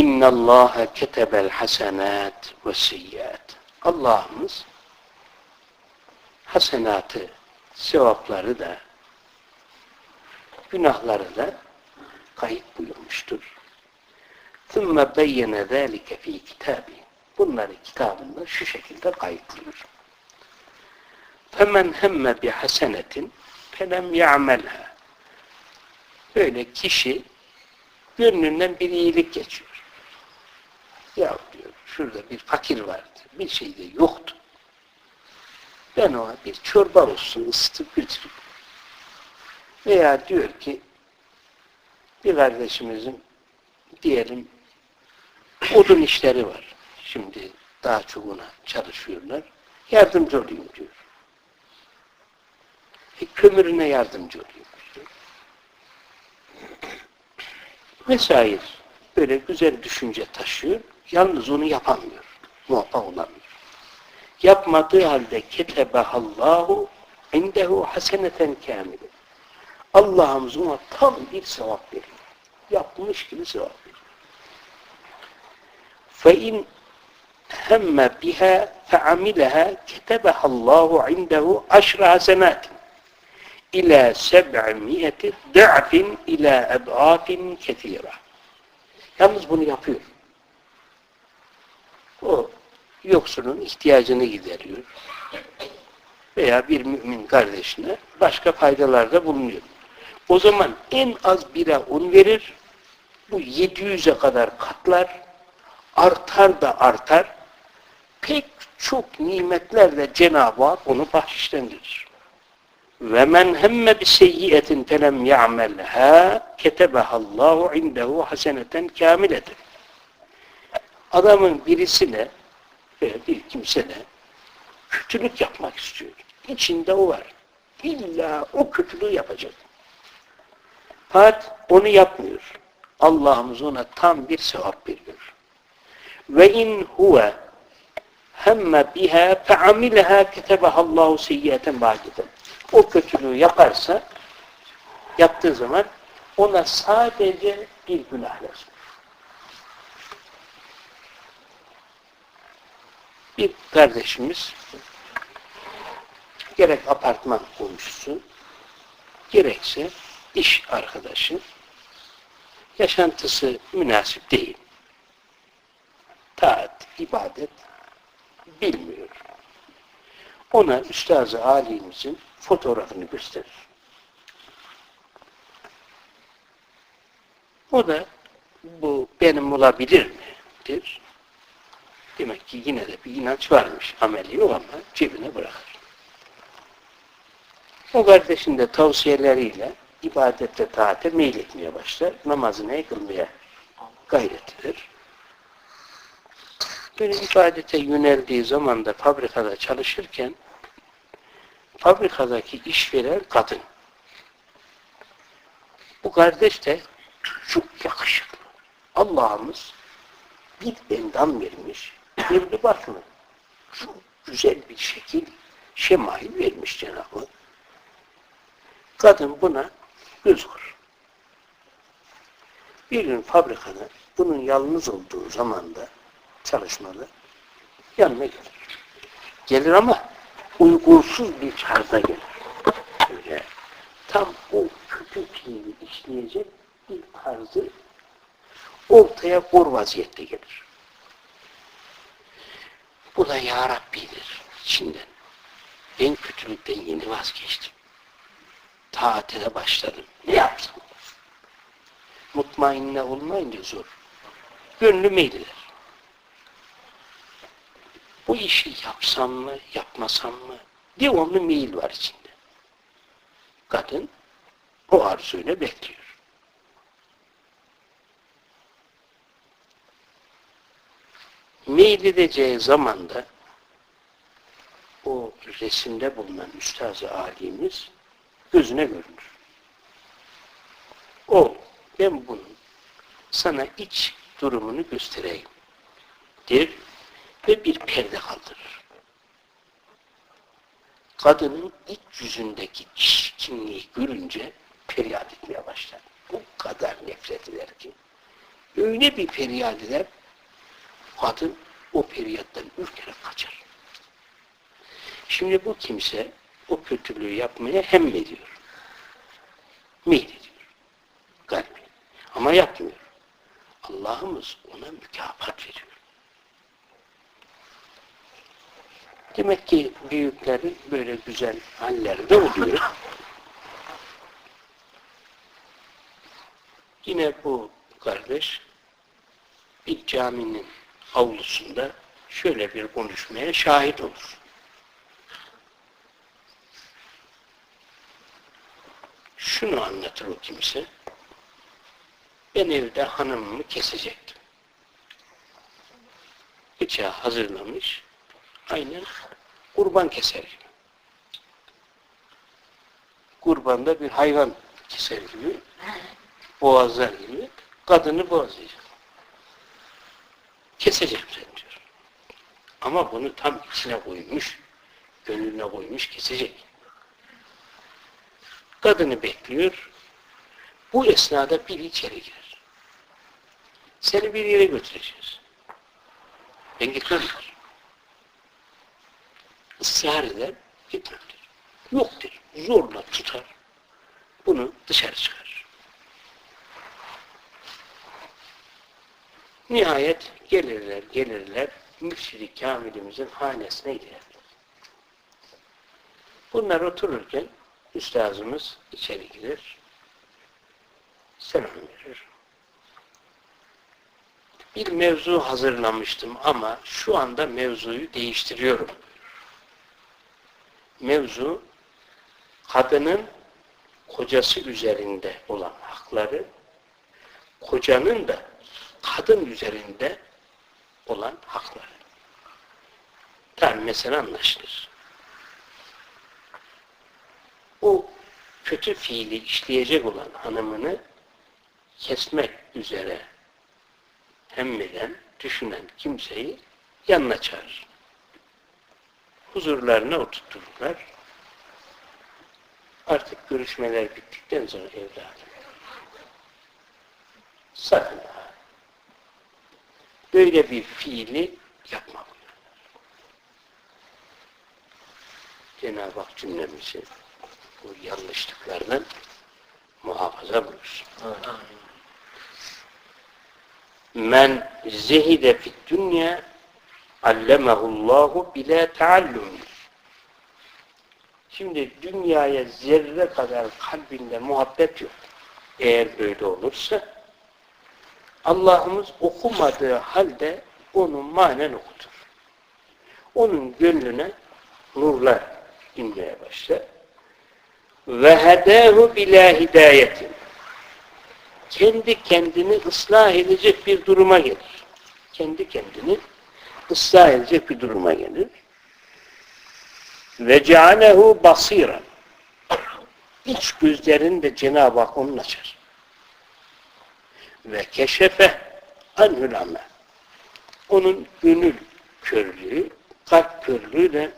İnna Allah ketebel hasenat ve seyyiat. Allah'ımız hasenatı, sevapları da günahları da kayıt buyurmuştur. ثُمَّ بَيَّنَ ذَٰلِكَ ف۪ي كِتَابِ Bunları kitabında şu şekilde kayıtlıyor. فَمَنْ هَمَّ بِحَسَنَةٍ فَلَمْ يَعْمَلْهَا Böyle kişi gönlünden bir iyilik geçiyor. Ya diyor, şurada bir fakir vardı, bir şey de yoktu. Ben ona bir çorba olsun ısıtıp götüreyim. Veya diyor ki bir kardeşimizin diyelim odun işleri var. Şimdi daha çok ona çalışıyorlar. Yardımcı olayım diyor. E, kömürüne yardımcı olayım diyor. Vesaire. Böyle güzel düşünce taşıyor. Yalnız onu yapamıyor. Muvaffak olamıyor. Yapmadığı halde ketebehallahu indehu haseneten kamile. Allah'ımız ona tam bir sevap veriyor. Yapmış gibi sevap veriyor. فَاِنْ هَمَّ بِهَا فَعَمِلَهَا كَتَبَهَا اللّٰهُ عِنْدَهُ عَشْرَ حَسَنَاتٍ اِلَى سَبْعِمِيَةِ ضِعْفٍ اِلَى اَضْعَافٍ كَثِيرًا Yalnız bunu yapıyor. O yoksulun ihtiyacını gideriyor. Veya bir mümin kardeşine başka faydalarda bulunuyor. O zaman en az bire un verir. Bu 700'e kadar katlar. Artar da artar. Pek çok nimetlerle Cenab-ı Hak onu bahşişlendirir. Ve men hemme bi seyyiyetin felem ya'melha ketebehallahu indehu haseneten kamileten. Adamın birisine veya bir kimsene kötülük yapmak istiyor. İçinde o var. İlla o kötülüğü yapacak. Fakat onu yapmıyor. Allah'ımız ona tam bir sevap veriyor. Ve in huve hemme biha fe'amilha ketebehallahu seyyiyeten vâgiden. O kötülüğü yaparsa yaptığı zaman ona sadece bir günah lazım. Bir kardeşimiz gerek apartman komşusu gerekse iş arkadaşı yaşantısı münasip değil. Taat, ibadet bilmiyor. Ona Üstaz-ı Ali'mizin fotoğrafını gösterir. O da bu benim olabilir mi? der. Demek ki yine de bir inanç varmış. Ameli yok ama cebine bırakır. O kardeşin de tavsiyeleriyle ibadette taate meyletmeye başlar. Namazını kılmaya gayret eder. Böyle ibadete yöneldiği zaman da fabrikada çalışırken fabrikadaki işveren kadın. Bu kardeş de çok yakışıklı. Allah'ımız bir endam vermiş, evli başlı. Çok güzel bir şekil, şemail vermiş Cenab-ı Kadın buna göz kır. Bir gün fabrikada bunun yalnız olduğu zamanda çalışmalı yanına gelir. Gelir ama uygunsuz bir tarzda gelir. Böyle tam o kötü fiili işleyecek bir tarzı ortaya kor vaziyette gelir. Bu da Ya Rabbi'dir içinden. Ben kötülükten yeni vazgeçtim. Taatine başladım. Ne yapsam? Mutmainne olmayınca zor. Gönlü meyliler. Bu işi yapsam mı, yapmasam mı? Devamlı meyil var içinde. Kadın o arzuyla bekliyor. Meyil edeceği zamanda o resimde bulunan üstazı alimiz gözüne görünür. O, ben bunun sana iç durumunu göstereyim der ve bir perde kaldırır. Kadının iç yüzündeki çirkinliği görünce feryat etmeye başlar. Bu kadar nefret eder ki Öyle bir feryat eder, kadın o feryattan ürkerek kaçar. Şimdi bu kimse o kötülüğü yapmaya hem ediyor. Meylediyor. Kalbi. Ama yapmıyor. Allah'ımız ona mükafat veriyor. Demek ki büyüklerin böyle güzel halleri de oluyor. Yine bu kardeş bir caminin avlusunda şöyle bir konuşmaya şahit olur. Şunu anlatır o kimse. Ben evde hanımımı kesecektim. Bıçağı hazırlamış. Aynen kurban keser. Kurbanda bir hayvan keser gibi boğazlar gibi kadını boğazlayacak. Keseceğim sen diyor. Ama bunu tam içine koymuş, gönlüne koymuş, kesecek. Kadını bekliyor. Bu esnada biri içeri girer. Seni bir yere götüreceğiz. Ben gitmem der. Israr eder, gitmem der. Yok der. Zorla tutar. Bunu dışarı çıkar. Nihayet gelirler, gelirler, mürşidi kamilimizin hanesine girerler. Bunlar otururken üstazımız içeri girer, selam verir. Bir mevzu hazırlamıştım ama şu anda mevzuyu değiştiriyorum. Mevzu kadının kocası üzerinde olan hakları, kocanın da kadın üzerinde olan hakları. Tamam mesela anlaşılır. O kötü fiili işleyecek olan hanımını kesmek üzere hemmeden, düşünen kimseyi yanına çağırır. Huzurlarına oturturlar. Artık görüşmeler bittikten sonra evladım sakın ha. Böyle bir fiili yapma. Cenab-ı Hak cümlemizi bu yanlışlıklardan muhafaza buyursun. Men zehide fit dünya allemehullahu bile taallum. Şimdi dünyaya zerre kadar kalbinde muhabbet yok. Eğer böyle olursa Allah'ımız okumadığı halde onu manen okutur. Onun gönlüne nurlar inmeye başlar. Ve hedâhu bilâ hidayetin. Kendi kendini ıslah edecek bir duruma gelir. Kendi kendini ıslah edecek bir duruma gelir. Ve cealehu basiran. İç gözlerini de Cenab-ı Hak onun açar ve keşefe anhül. Onun gönül körlüğü, kalp körlüğü de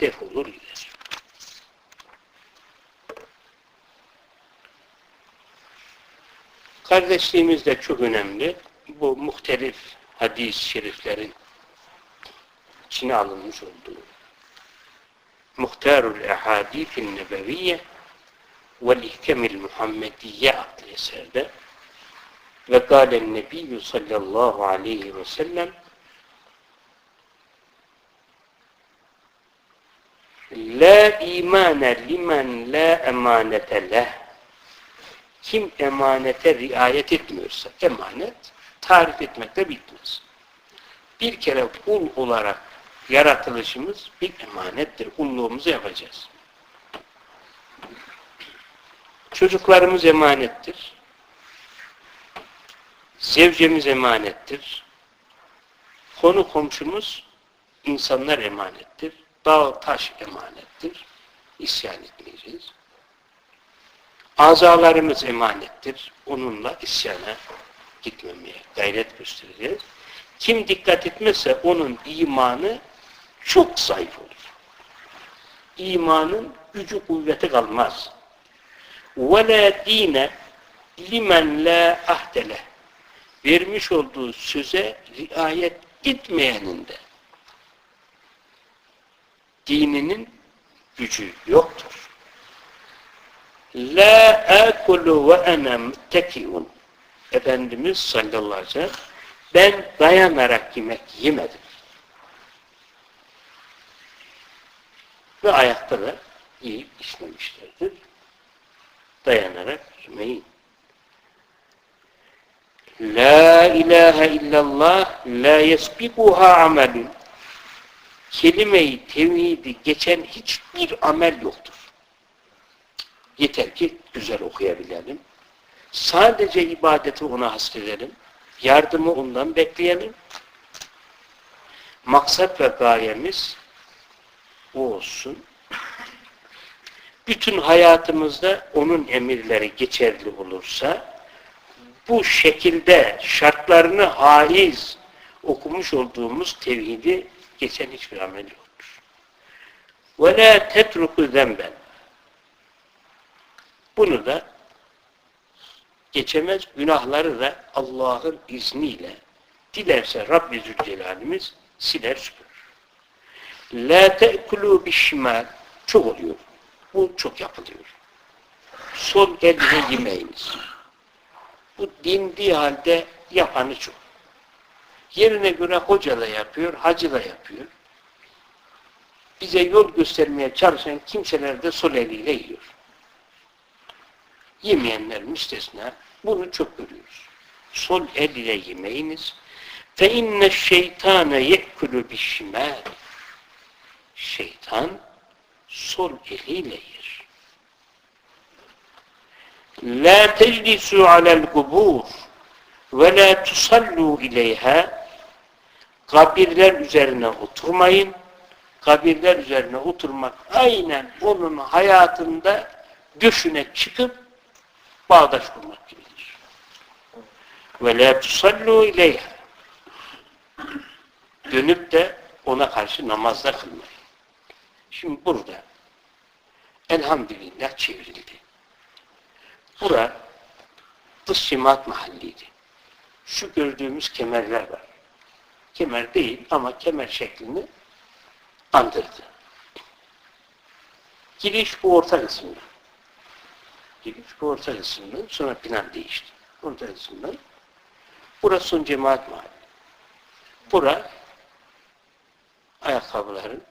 defolur gider. Kardeşliğimiz de çok önemli. Bu muhtelif hadis-i şeriflerin içine alınmış olduğu Muhtarul Ehadîfin Nebeviyye vel İhkemil Muhammediye adlı eserde ve kâlen nebiyyü sallallahu aleyhi ve sellem La imane limen la emanete leh kim emanete riayet etmiyorsa emanet tarif etmekle bitmez. Bir kere kul olarak yaratılışımız bir emanettir. Kulluğumuzu yapacağız. Çocuklarımız emanettir. Zevcemiz emanettir. Konu komşumuz insanlar emanettir. Dağ taş emanettir. İsyan etmeyeceğiz. Azalarımız emanettir. Onunla isyana gitmemeye gayret göstereceğiz. Kim dikkat etmezse onun imanı çok zayıf olur. İmanın gücü kuvveti kalmaz. وَلَا دِينَ limen la ahdele vermiş olduğu söze riayet etmeyenin de dininin gücü yoktur. La akulu ve ene müttekiun Efendimiz sallallahu aleyhi ve sellem ben dayanarak yemek yemedim. Ve ayakta da yiyip içmemişlerdir. Dayanarak yemeyin. La ilahe illallah la yesbikuha amelun. Kelime-i tevhidi geçen hiçbir amel yoktur. Yeter ki güzel okuyabilelim. Sadece ibadeti ona hasredelim. Yardımı ondan bekleyelim. Maksat ve gayemiz o olsun. Bütün hayatımızda onun emirleri geçerli olursa bu şekilde şartlarını haiz okumuş olduğumuz tevhidi geçen hiçbir amel yoktur. Ve la tetruku zemben. Bunu da geçemez günahları da Allah'ın izniyle dilerse Rabbi Zülcelalimiz siler süpürür. La te'kulu bişmal çok oluyor. Bu çok yapılıyor. Sol elle yemeyiniz. Bu dindiği halde yapanı çok. Yerine göre hoca da yapıyor, hacı yapıyor. Bize yol göstermeye çalışan kimseler de sol eliyle yiyor. Yemeyenler müstesna. Bunu çok görüyoruz. Sol el ile yemeğiniz fe inne şeytane yekkülü bişimâl şeytan sol eliyle yer. La teclisu alel kubur ve la tusallu ileyha kabirler üzerine oturmayın. Kabirler üzerine oturmak aynen onun hayatında döşüne çıkıp bağdaş kurmak gibidir. Ve la tusallu ileyha dönüp de ona karşı namazda kılmayın. Şimdi burada elhamdülillah çevrildi. Bura dış simat mahalliydi. Şu gördüğümüz kemerler var. Kemer değil ama kemer şeklini andırdı. Giriş bu orta kısımda. Giriş bu orta kısımda. Sonra plan değişti. Orta kısımda. Burası son cemaat mahalli. Bura ayakkabıların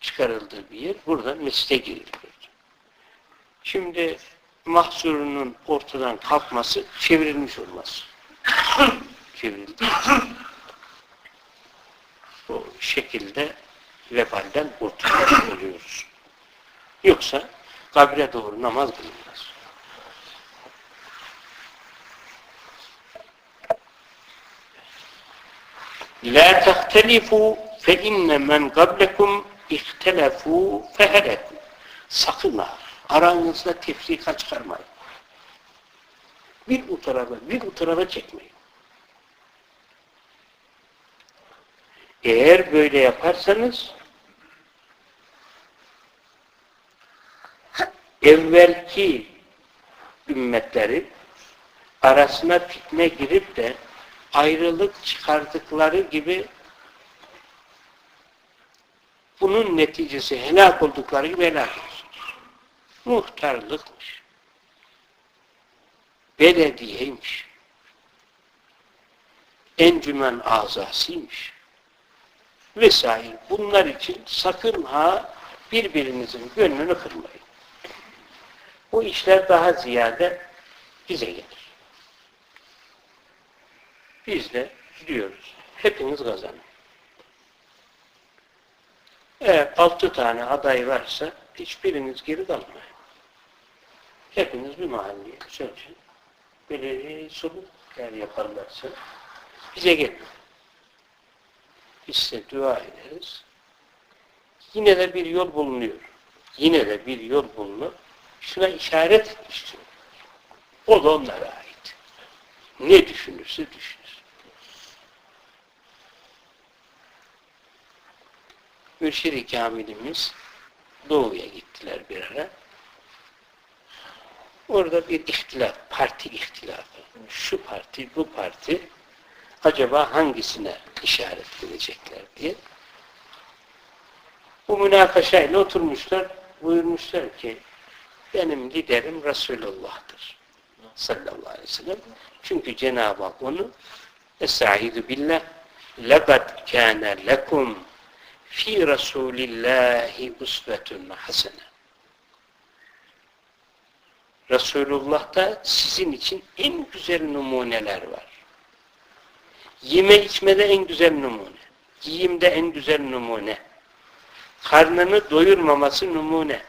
çıkarıldığı bir yer. Burada mescide giriliyor. Şimdi mahsurunun ortadan kalkması çevrilmiş olması. Çevrildi. Bu şekilde vebalden kurtulmuş oluyoruz. Yoksa kabre doğru namaz kılınmaz. La tehtelifu fe inne men qablekum ihtelefu feheleku. Sakın ha, aranızda tefrika çıkarmayın. Bir bu tarafa, bir bu tarafa çekmeyin. Eğer böyle yaparsanız evvelki ümmetleri arasına fitne girip de ayrılık çıkardıkları gibi bunun neticesi helak oldukları gibi helak olsunuz. Muhtarlıkmış. Belediyeymiş. Encümen azasıymış. Vesaire. Bunlar için sakın ha birbirinizin gönlünü kırmayın. Bu işler daha ziyade bize gelir. Biz de diyoruz. Hepiniz kazanın. Eğer altı tane aday varsa hiçbiriniz geri kalmayın. Hepiniz bir mahalleye belediye sonu eğer yaparlarsa bize gelin. Biz size dua ederiz. Yine de bir yol bulunuyor. Yine de bir yol bulunup şuna işaret etmiştir. O da onlara ait. Ne düşünürse düşünür. Mürşid-i Kamilimiz Doğu'ya gittiler bir ara. orada bir ihtilaf, parti ihtilafı. Şu parti, bu parti acaba hangisine işaret edecekler diye. Bu münakaşayla oturmuşlar, buyurmuşlar ki benim liderim Resulullah'tır. Sallallahu aleyhi ve sellem. Çünkü Cenab-ı Hak onu Estaizu billah لَقَدْ كَانَ لَكُمْ fi Resulillahi usvetun hasene. Resulullah'ta sizin için en güzel numuneler var. Yeme içmede en güzel numune. Giyimde en güzel numune. Karnını doyurmaması numune.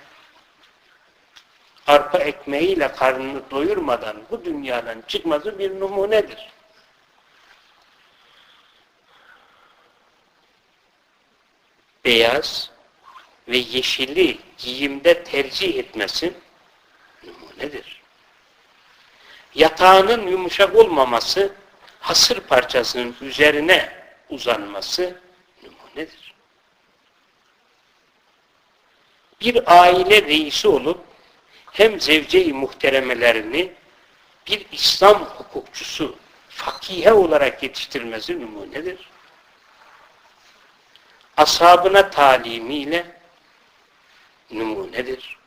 Arpa ekmeğiyle karnını doyurmadan bu dünyadan çıkması bir numunedir. beyaz ve yeşili giyimde tercih etmesi numunedir. Yatağının yumuşak olmaması, hasır parçasının üzerine uzanması numunedir. Bir aile reisi olup hem zevce-i muhteremelerini bir İslam hukukçusu, fakihe olarak yetiştirmesi numunedir ashabına talimiyle numunedir.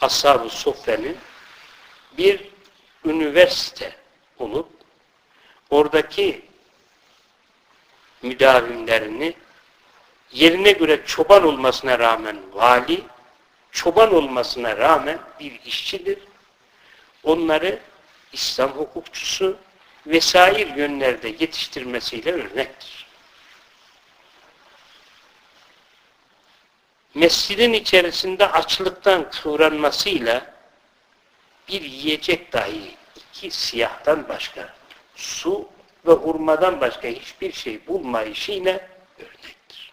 Ashab-ı Sofya'nın bir üniversite olup oradaki müdavimlerini yerine göre çoban olmasına rağmen vali, çoban olmasına rağmen bir işçidir. Onları İslam hukukçusu vesair yönlerde yetiştirmesiyle örnektir. Mescidin içerisinde açlıktan kıvranmasıyla bir yiyecek dahi iki siyahtan başka su ve hurmadan başka hiçbir şey bulmayışıyla örnektir.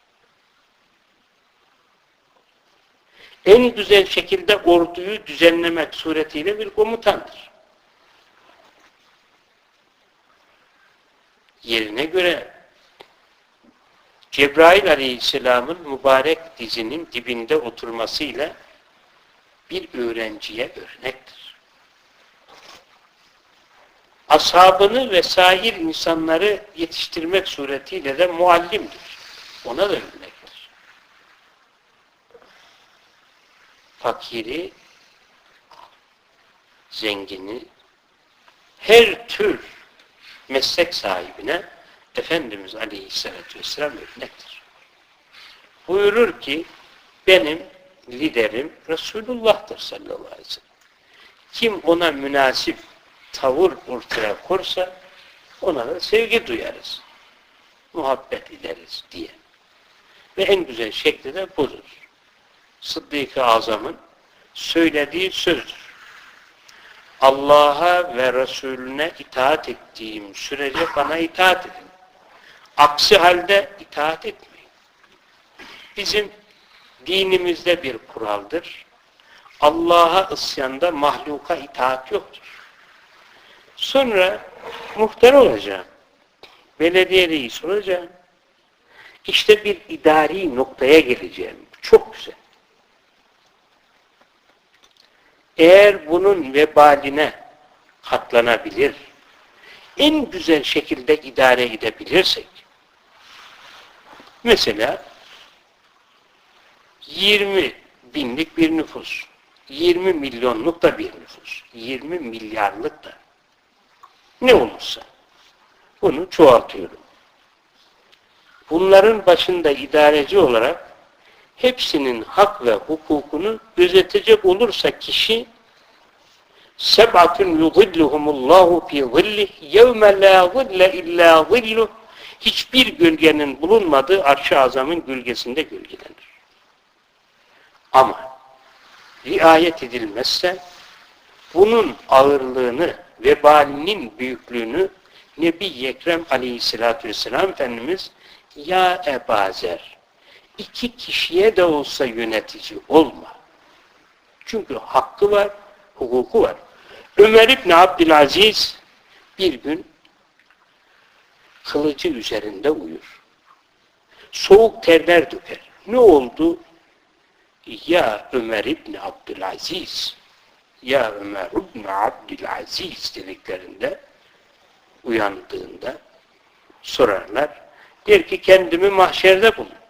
En güzel şekilde orduyu düzenlemek suretiyle bir komutandır. Yerine göre Cebrail Aleyhisselam'ın mübarek dizinin dibinde oturmasıyla bir öğrenciye örnektir. Ashabını ve sahir insanları yetiştirmek suretiyle de muallimdir. Ona da örnektir. Fakiri, zengini, her tür meslek sahibine Efendimiz Aleyhisselatü Vesselam örnektir. Buyurur ki benim liderim Resulullah'tır sallallahu aleyhi ve sellem. Kim ona münasip tavır ortaya korsa ona da sevgi duyarız. Muhabbet ederiz diye. Ve en güzel şekli de budur. Sıddık-ı Azam'ın söylediği sözdür. Allah'a ve Resulüne itaat ettiğim sürece bana itaat edin. Aksi halde itaat etmeyin. Bizim dinimizde bir kuraldır. Allah'a isyanda mahluka itaat yoktur. Sonra muhtar olacağım. Belediye reis olacağım. İşte bir idari noktaya geleceğim. Çok güzel. Eğer bunun vebaline katlanabilir, en güzel şekilde idare edebilirsek, Mesela 20 binlik bir nüfus, 20 milyonluk da bir nüfus, 20 milyarlık da. Ne olursa. Bunu çoğaltıyorum. Bunların başında idareci olarak hepsinin hak ve hukukunu gözetecek olursa kişi seb'atun yudilluhumullahu fi zillih yevme la zille illa zilluh hiçbir gölgenin bulunmadığı arş-ı azamın gölgesinde gölgelenir. Ama riayet edilmezse bunun ağırlığını, vebalinin büyüklüğünü Nebi Ekrem aleyhissalatü vesselam Efendimiz ya Ebazer iki kişiye de olsa yönetici olma. Çünkü hakkı var, hukuku var. Ömer İbni Abdülaziz bir gün kılıcı üzerinde uyur. Soğuk terler döker. Ne oldu? Ya Ömer İbni Abdülaziz Ya Ömer ibn Abdülaziz dediklerinde uyandığında sorarlar. Der ki kendimi mahşerde buldum.